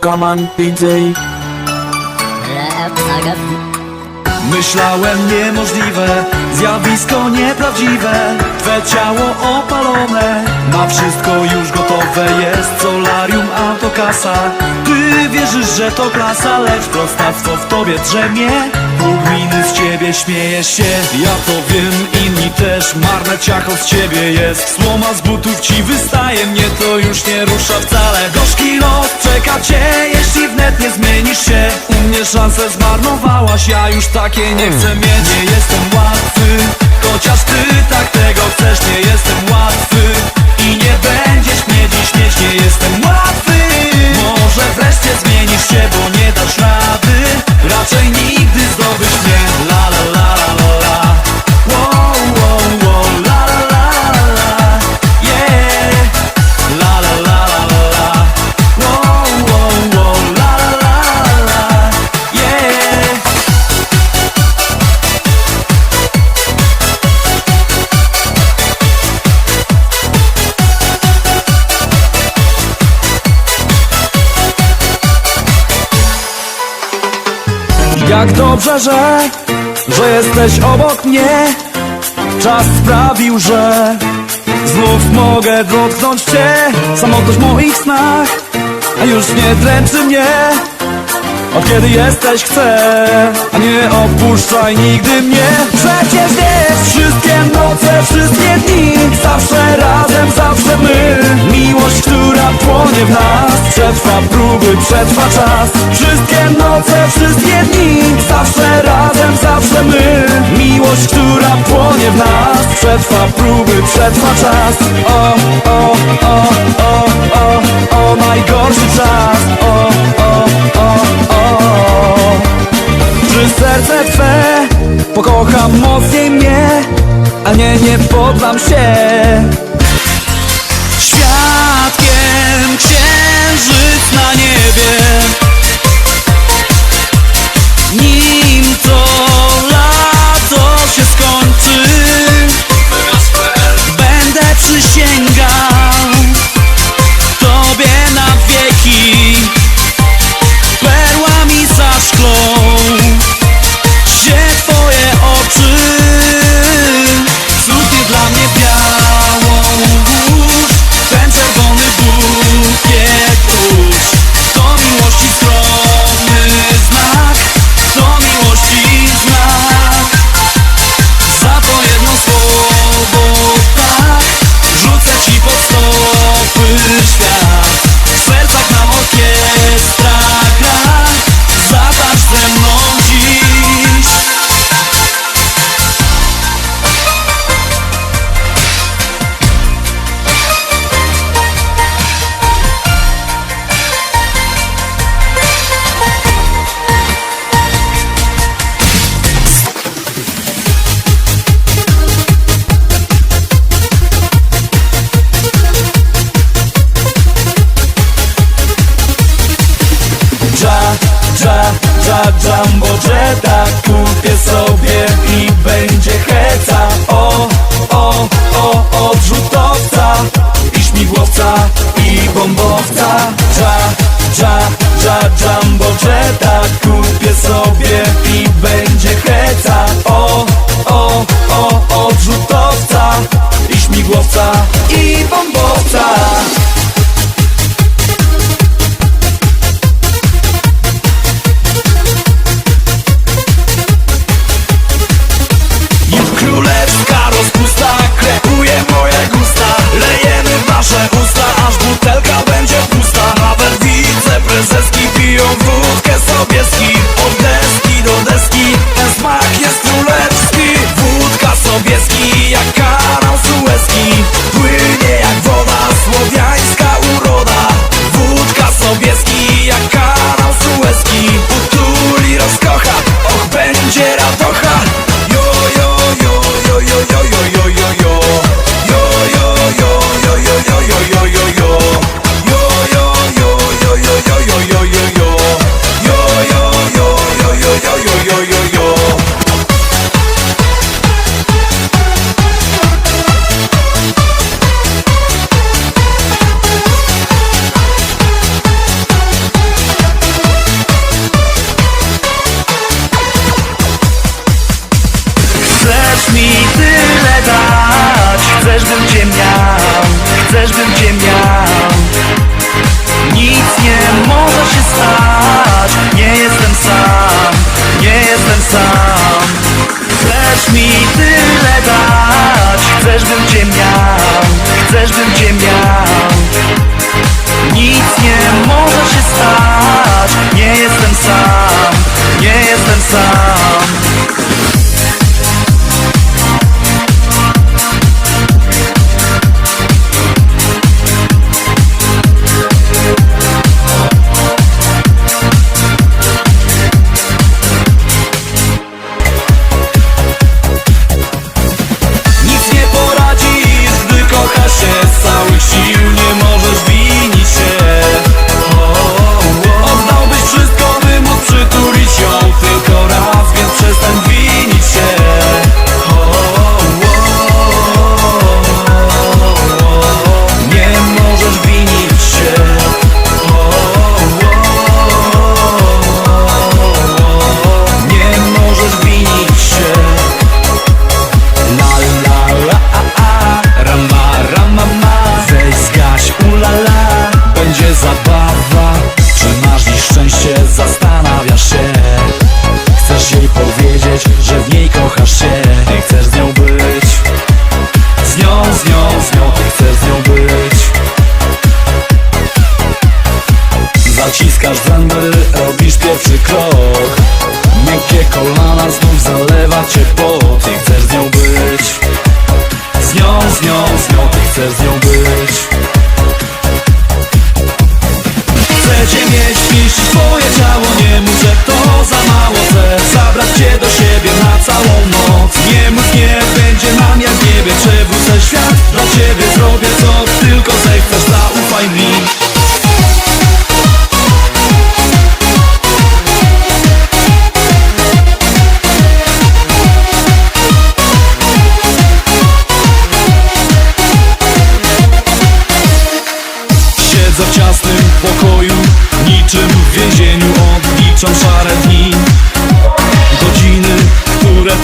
Command PJ Rap Agap Myślałem niemożliwe, zjawisko nieprawdziwe. Twe ciało opalone, ma wszystko już gotowe. Jest solarium, autokasa. Ty wierzysz, że to klasa, lecz prostactwo w tobie drzemie. Pół miny z ciebie śmiejesz się, ja to wiem, inni też Marne ciacho z ciebie jest, słoma z butów ci wystaje Mnie to już nie rusza wcale. Gorzki los czeka cię, jeśli wnet nie zmienisz się. U mnie szansę zmarnowałaś, ja już takie nie chcę mieć. Nie jestem łatwy, chociaż ty tak tego chcesz. Nie jestem łatwy i nie będziesz mnie dziś mieć. Nie jestem łatwy, może wreszcie zmienisz się, bo nie dasz rady. Raczej nigdy zdobyć mnie, la la la Że, że jesteś obok mnie. Czas sprawił, że znów mogę dotknąć cię. Samotność w moich snach, a już nie dręczy mnie Od kiedy jesteś chcę, a nie opuszczaj nigdy mnie. Przecież wiesz, wszystkie noce, wszystkie dni Zawsze razem, zawsze my. Miłość, która płonie w nas Przetrwa próby, przetrwa czas. Wszystkie noce, wszystkie dni Zawsze razem, zawsze my. Miłość, która płonie w nas Przetrwa próby, przetrwa czas. O, o, o, o, o, o Najgorszy czas. O, o, o, mocniej mnie A nie, nie poddam się understand jumbo jetta Kupię sobie i będzie heca. O, o, o, odrzutowca. I śmigłowca i bombowca. Dża, dża, dża, jumbo jetta Kupię sobie i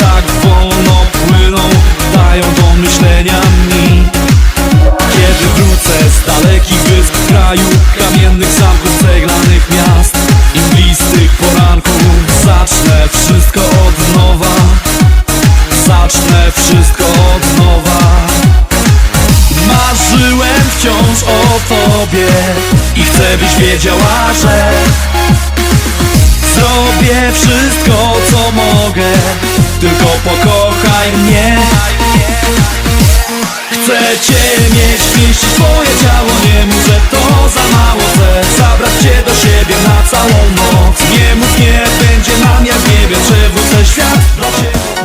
tak wolno płyną Dają do myślenia mi. Kiedy wrócę z dalekich wysp kraju Kamiennych zamków, ceglanych miast I blistych poranków Zacznę wszystko od nowa. Zacznę wszystko od nowa. Marzyłem wciąż o tobie I chcę byś wiedziała, że Zrobię wszystko co mogę tylko pokochaj mnie. Chcę Cię mieć w swoje ciało Nie muszę, to za mało. Chcę Zabrać Cię do siebie na całą noc. Nie mów nie, będzie nam jak w niebie Przewrócę świat? dla Ciebie